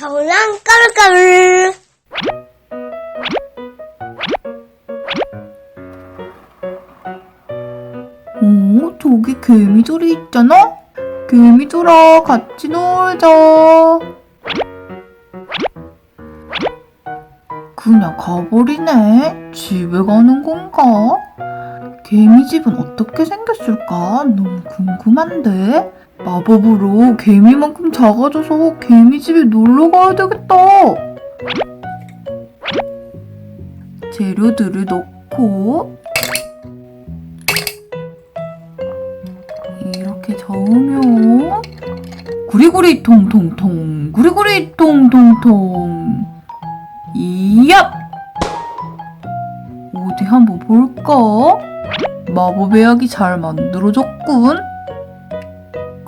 저랑 까르까르. 어, 저기 개미들이 있잖아? 개미들아, 같이 놀자. 그냥 가버리네. 집에 가는 건가? 개미집은 어떻게 생겼을까? 너무 궁금한데? 마법으로 개미만큼 작아져서 개미집에 놀러 가야 되겠다. 재료들을 넣고 이렇게 저으면 구리구리 통통통 구리구리 통통통 이얍 어디 한번 볼까? 마법의 약이 잘 만들어졌군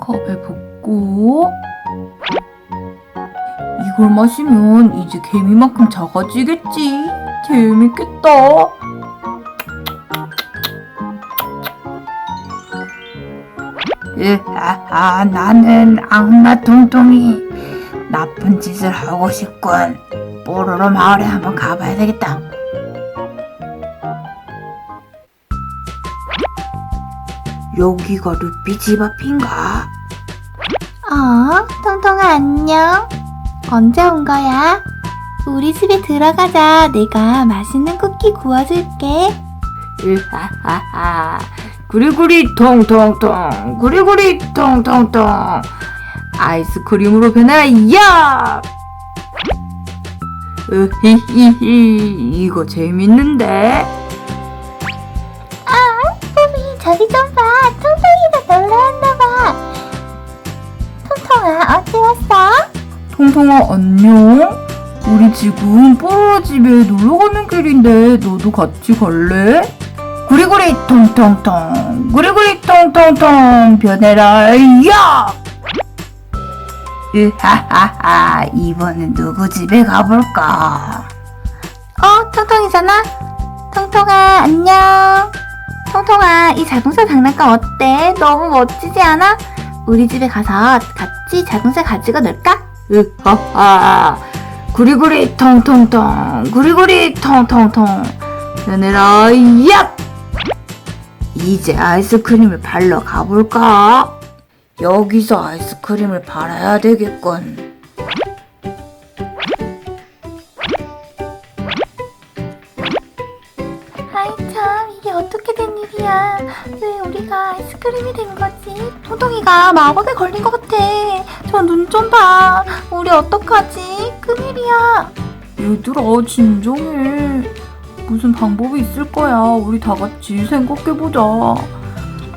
컵에 붓고 이걸 마시면 이제 개미만큼 작아지겠지 재밌겠다 으, 아, 아, 나는 악마 통통이 나쁜 짓을 하고 싶군. 뽀로로 마을에 한번 가봐야 되겠다. 여기가 루피 집 앞인가? 어, 통통아 안녕. 언제 온 거야? 우리 집에 들어가자. 내가 맛있는 쿠키 구워줄게. 으하하하 구리구리 통통통 구리구리 통통통 아이스크림으로 변하야 으히히히 이거 재밌는데 뽀미 저기 좀 왔어? 통통아 안녕 우리 지금 뽀로로 집에 놀러 가는 길인데 너도 같이 갈래? 구리구리 통통통 구리구리 통통통 변해라 야 으하하하 이번엔 누구 집에 가볼까 어, 통통이잖아. 통통아 안녕. 통통아 이 자동차 장난감 어때? 너무 멋지지 않아? 우리 집에 가서 같이 자동차 가지고 놀까? 으하하 구리구리 통통통 구리구리 통통통 변해라 야 이제 아이스크림을 팔러 가볼까? 여기서 아이스크림을 팔아야 되겠군. 아이 참 이게 어떻게 된 일이야 왜 우리가 아이스크림이 된 거지. 통통이가 마법에 걸린 것 같아. 저 눈 좀 봐. 우리 어떡하지? 큰일이야. 얘들아 진정해. 무슨 방법이 있을 거야. 우리 다 같이 생각해보자.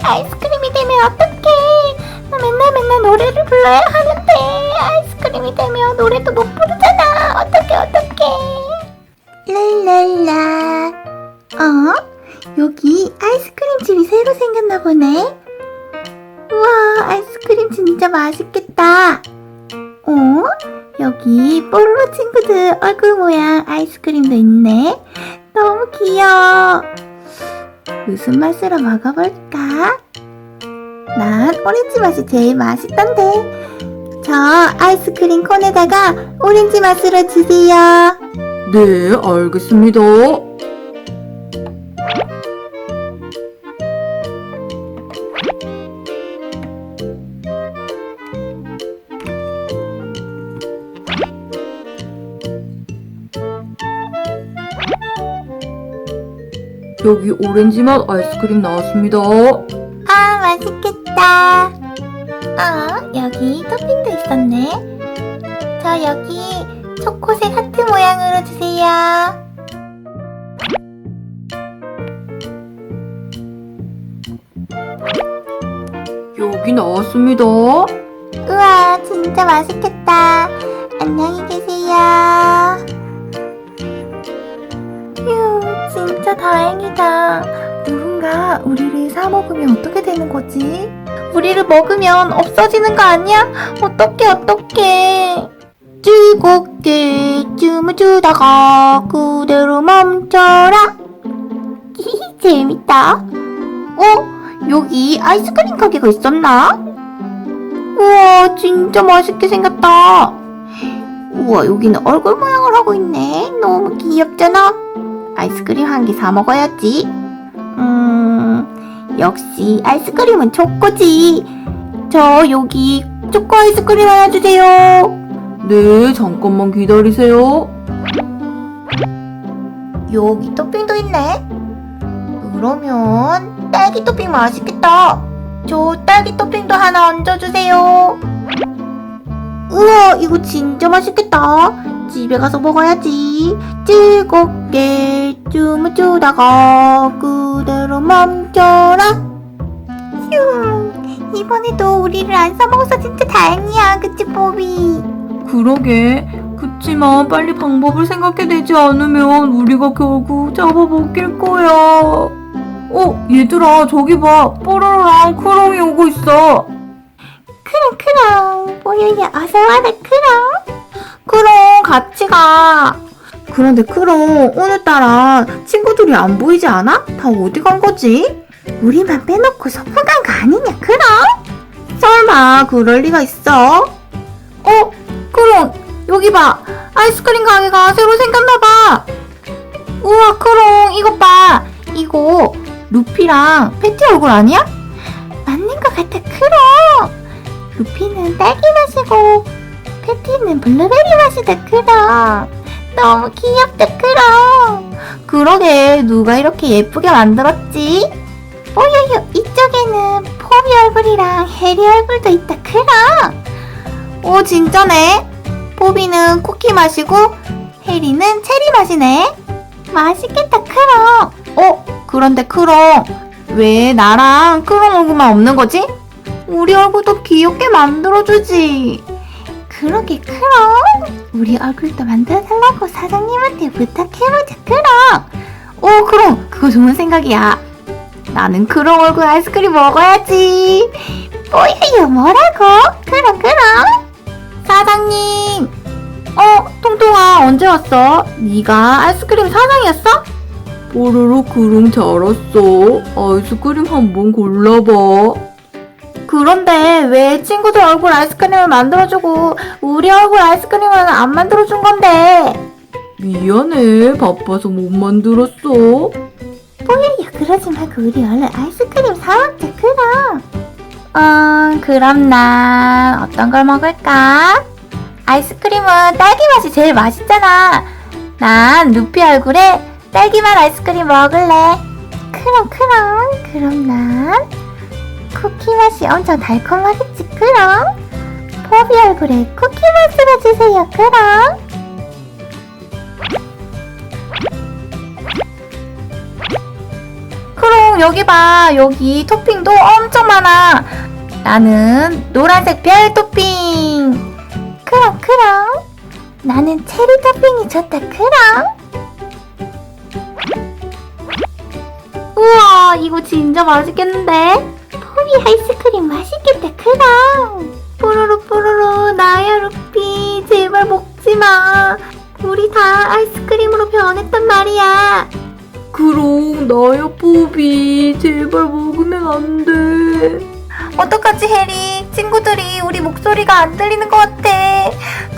아이스크림이 되면 어떡해? 나 맨날 맨날 노래를 불러야 하는데 아이스크림이 되면 노래도 못 부르잖아. 어떡해 어떡해. 랄랄라. 어? 여기 아이스크림 집이 새로 생겼나 보네 우와 아이스크림 진짜 맛있겠다 어? 여기 뽀로로 친구들 얼굴 모양 아이스크림도 있네 너무 귀여워 무슨 맛으로 먹어볼까? 난 오렌지 맛이 제일 맛있던데. 저 아이스크림 콘에다가 오렌지 맛으로 주세요. 네, 알겠습니다. 여기 오렌지 맛 아이스크림 나왔습니다. 아, 맛있겠다. 어, 여기 토핑도 있었네. 저 여기 초코색 하트 모양으로 주세요. 여기 나왔습니다. 우와, 진짜 맛있겠다. 안녕히 계세요. 휴, 진짜 다행이다. 누군가 우리를 사 먹으면 어떻게 되는 거지? 우리를 먹으면 없어지는 거 아니야? 어떡해, 어떡해. 즐겁게 춤을 추다가 그대로 멈춰라. 재밌다. 어? 여기 아이스크림 가게가 있었나? 우와, 진짜 맛있게 생겼다. 우와, 여기는 얼굴 모양을 하고 있네. 너무 귀엽잖아. 아이스크림 한 개 사 먹어야지. 음, 역시 아이스크림은 초코지. 저 여기 초코 아이스크림 하나 주세요. 네, 잠깐만 기다리세요. 여기 토핑도 있네. 그러면 딸기 토핑 맛있겠다. 저 딸기 토핑도 하나 얹어주세요. 우와, 이거 진짜 맛있겠다. 집에 가서 먹어야지. 즐겁게 춤을 추다가 그대로 멈춰라. 휴, 이번에도 우리를 안 사먹어서 진짜 다행이야. 그치, 뽀비? 그러게. 그치만 빨리 방법을 생각해내지 않으면 우리가 결국 잡아먹힐 거야. 어, 얘들아, 저기 봐. 뽀로로랑 크롱이 오고 있어. 크롱 크롱 뽀요야 어서 와라 크롱 크롱 같이 가 그런데 크롱 오늘따라 친구들이 안 보이지 않아? 다 어디 간 거지? 우리만 빼놓고 소풍 간거 아니냐 크롱? 설마 그럴 리가 있어? 어? 크롱 여기 봐 아이스크림 가게가 새로 생겼나 봐 우와 크롱 이것 봐 이거 루피랑 패티 얼굴 아니야? 맞는 것 같아 크롱 루피는 딸기 맛이고 패티는 블루베리 맛이다 크롱 너무 귀엽다 크롱 그러게 누가 이렇게 예쁘게 만들었지? 뽀요요 이쪽에는 포비 얼굴이랑 해리 얼굴도 있다 크롱 오 진짜네. 포비는 쿠키 맛이고 해리는 체리 맛이네. 맛있겠다 크롱 어 그런데 크롱 왜 나랑 크롱 얼굴만 없는 거지? 우리 얼굴도 귀엽게 만들어주지. 그러게 크롱. 우리 얼굴도 만들어달라고 사장님한테 부탁해보자 크롱. 오 크롱 그거 좋은 생각이야. 나는 크롱 얼굴 아이스크림 먹어야지. 뭐예요 뭐라고? 크롱 크롱. 사장님. 어 통통아 언제 왔어? 네가 아이스크림 사장이었어? 뽀로로 크롱 잘 왔어. 아이스크림 한 번 골라봐. 그런데 왜 친구들 얼굴 아이스크림을 만들어주고 우리 얼굴 아이스크림은 안 만들어준 건데? 미안해. 바빠서 못 만들었어. 뽀예야 그러지 말고 우리 얼른 아이스크림 사 먹자 그럼. 음 그럼 난 어떤 걸 먹을까? 아이스크림은 딸기 맛이 제일 맛있잖아. 난 루피 얼굴에 딸기맛 아이스크림 먹을래. 그럼 그럼 그럼 난 쿠키 맛이 엄청 달콤하겠지 그럼. 포비 얼굴에 쿠키 맛으로 주세요 그럼. 크롱 여기 봐. 여기 토핑도 엄청 많아. 나는 노란색 별 토핑. 크롱 크롱 나는 체리 토핑이 좋다 크롱 우와 이거 진짜 맛있겠는데 아이스크림 맛있겠다 크롱 뽀로로 뽀로로 나야 루피 제발 먹지마. 우리 다 아이스크림으로 변했단 말이야. 크롱, 나야 뽀비. 제발 먹으면 안 돼. 어떡하지 해리? 친구들이 우리 목소리가 안 들리는 것 같아.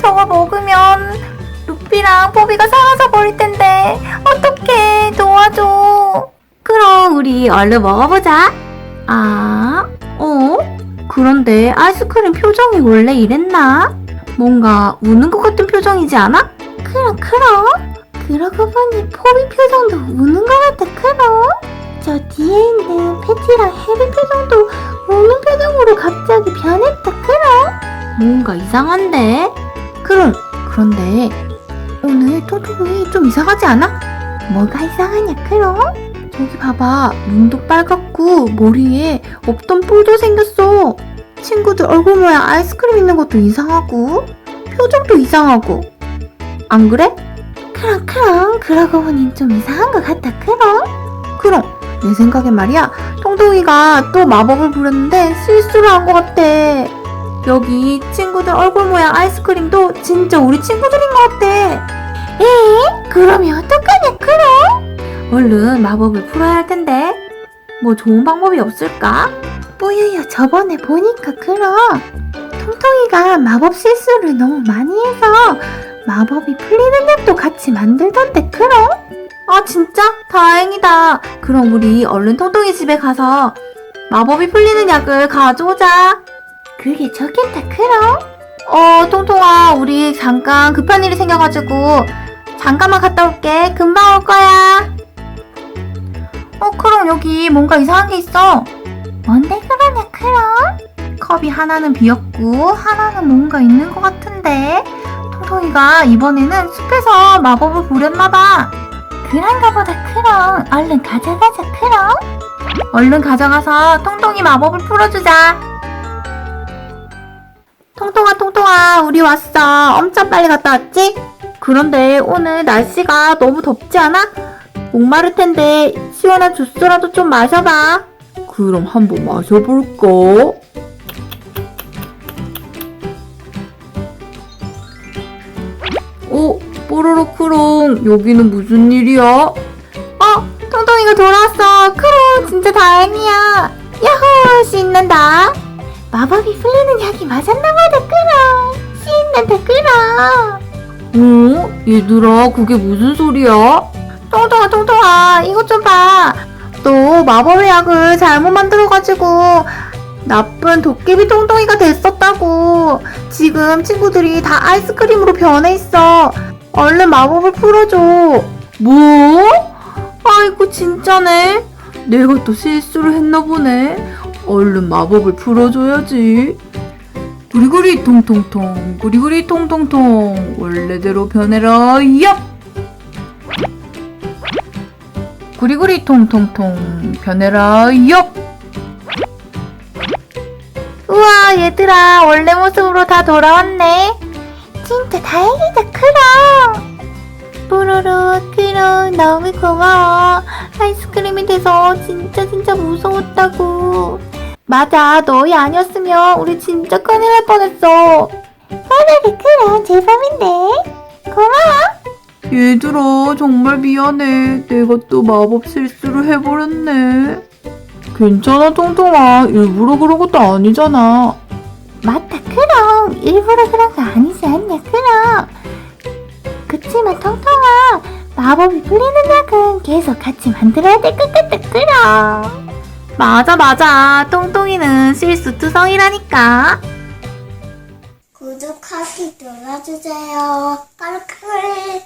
저걸 먹으면 루피랑 포비가 사라져 버릴 텐데. 어떡해 도와줘. 그럼 우리 얼른 먹어보자 아 어? 그런데 아이스크림 표정이 원래 이랬나? 뭔가 우는 것 같은 표정이지 않아? 그럼 그럼 그러고 보니 포비 표정도 우는 것 같아 그럼 저 뒤에 있는 패티랑 해리 표정도 우는 표정으로 갑자기 변했다 크롱 뭔가 이상한데 크롱 그런데 오늘 토토이 좀 이상하지 않아? 뭐가 이상하냐 크롱? 저기 봐봐 눈도 빨갛고 머리에 없던 뿔도 생겼어 친구들 얼굴 모양 아이스크림 있는 것도 이상하고 표정도 이상하고 안 그래? 크롱 크롱 그러고 보니 좀 이상한 것 같다 크롱 크롱 내 생각엔 말이야 통통이가 또 마법을 부렸는데 실수를 한 것 같아. 여기 친구들 얼굴 모양 아이스크림도 진짜 우리 친구들인 것 같아. 에? 그러면 어떡하냐, 그럼? 얼른 마법을 풀어야 할 텐데. 뭐 좋은 방법이 없을까? 뿌유유, 저번에 보니까 그럼. 통통이가 마법 실수를 너무 많이 해서 마법이 풀리는 약도 같이 만들던데 그럼? 아 진짜? 다행이다. 그럼 우리 얼른 통통이 집에 가서 마법이 풀리는 약을 가져오자. 그게 좋겠다 그럼? 어 통통아 우리 잠깐 급한 일이 생겨가지고 잠깐만 갔다 올게. 금방 올 거야. 어 그럼 여기 뭔가 이상한 게 있어. 뭔데 그러냐 그럼? 컵이 하나는 비었고 하나는 뭔가 있는 것 같은데 통통이가 이번에는 숲에서 마법을 부렸나봐 그런가 보다 크롱 얼른 가져가자 크롱 얼른 가져가서 통통이 마법을 풀어주자 통통아 통통아 우리 왔어 엄청 빨리 갔다 왔지? 그런데 오늘 날씨가 너무 덥지 않아? 목마를 텐데 시원한 주스라도 좀 마셔봐 그럼 한번 마셔볼까? 어, 뽀로로 크롱, 여기는 무슨 일이야? 어, 통통이가 돌아왔어. 크롱, 진짜 다행이야. 야호, 신난다. 마법이 풀리는 약이 맞았나 보다, 크롱. 신난다, 크롱. 어? 얘들아, 그게 무슨 소리야? 통통아, 통통아, 이것 좀 봐. 너 마법의 약을 잘못 만들어가지고 나쁜 도깨비 통통이가 됐었다고. 지금 친구들이 다 아이스크림으로 변해 있어. 얼른 마법을 풀어줘. 뭐? 아이고, 진짜네. 내가 또 실수를 했나 보네. 얼른 마법을 풀어줘야지. 구리구리 통통통, 구리구리 통통통, 원래대로 변해라, 얍! 구리구리 통통통, 변해라, 얍! 우와, 얘들아, 원래 모습으로 다 돌아왔네. 진짜 다행이다, 크롱. 뽀로로, 크롱, 너무 고마워. 아이스크림이 돼서 진짜 진짜 무서웠다고. 맞아, 너희 아니었으면 우리 진짜 큰일 날 뻔했어. 뽀로로, 크롱, 제 맘인데. 고마워. 얘들아, 정말 미안해. 내가 또 마법 실수를 해버렸네. 괜찮아, 통통아. 일부러 그런 것도 아니잖아. 맞다, 크롱. 일부러 그런 거 아니지 않냐, 크롱. 그치만 통통아, 마법이 풀리는 약은 계속 같이 만들어야 될 것 같다, 크롱. 맞아, 맞아. 똥똥이는 실수투성이라니까. 구독하기 눌러주세요. 까르까르.